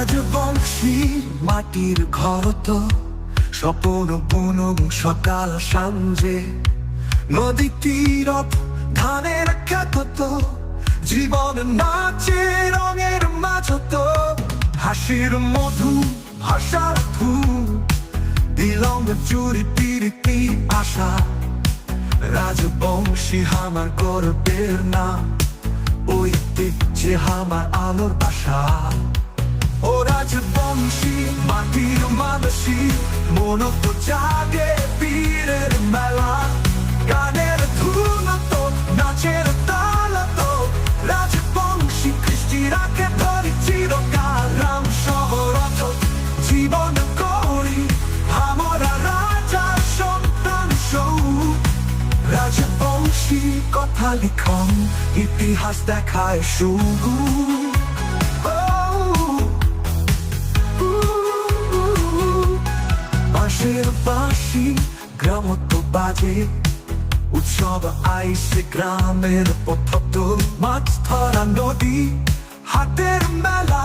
রাজবংশী মাটির ঘর তো। স্বপন বুনং সকাল সাঞ্জে নদী তীরত ধানের খ্যাত তো। জীবন নাচে, রঙের মাঝত হাসির মধু ভাষার ফুল দিলং চুরি পিরিতি আশা? রাজবংশী আমার গর্বের নাম ঐতিহ্যে আমার আলোর আশা। ও রাজবংশী মাটির মানসী মনত জাগে পীরের মেলা। গানের ধুন তো, নাচের তাল তো। রাজবংশী কৃষ্টি রাখে ধরি চিরকাল রাম শহর জীবন করি আমরা রাজার সন্তান সৌ রাজবংশী কথা লিখন, ইতিহাস দেখায় শুরু গ্রামত বাজে উৎসব আইসে গ্রামের মাছ ধরা নদী হাতের মেলা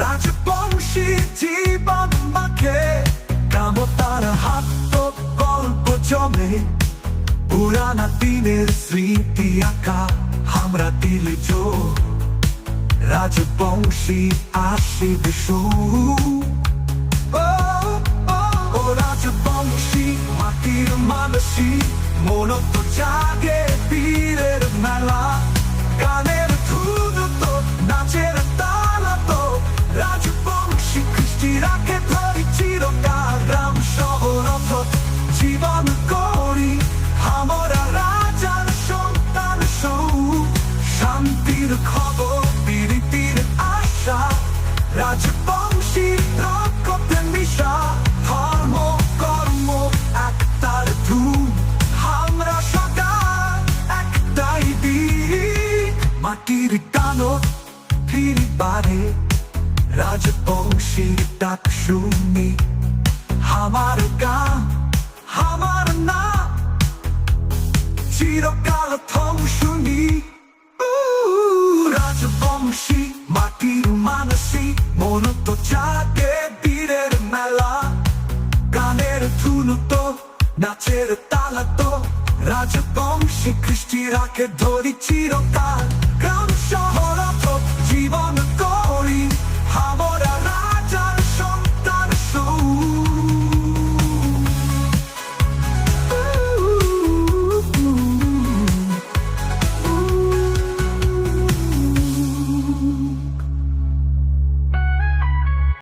রাজবংশী জীবন মাখে গ্রাম তার হাত গল্প জমে পুরানা দিনের স্মৃতি আঁকা আমরা দিলে জোর রাজবংশী আসিবে সুর মাটির মানসী মনত জাগে পীরের মেলা। গানের ধুন তো, নাচের তালা তো। রাজবংশী কৃষ্টি রাখে ধরি চিরকাল, গ্রাম, শহর অথত জীবন করি। আমরা রাজার সন্তান সৌ। শান্তির খবর, প্রীতির আশা। রাজবংশী রক্তে ফিরি বাড়ে রাজবংশীর ডাক শুনি। আমার গান আমার নাম চিরকাল থম শুনি। রাজবংশী মাটির মানসী। মনত জাগে বীরের মেলা। গানের ধুন তো, নাচের তালা তো। রাজবংশী কৃষ্টি রাখে ধরি চিরকাল। come show Crown of Shah,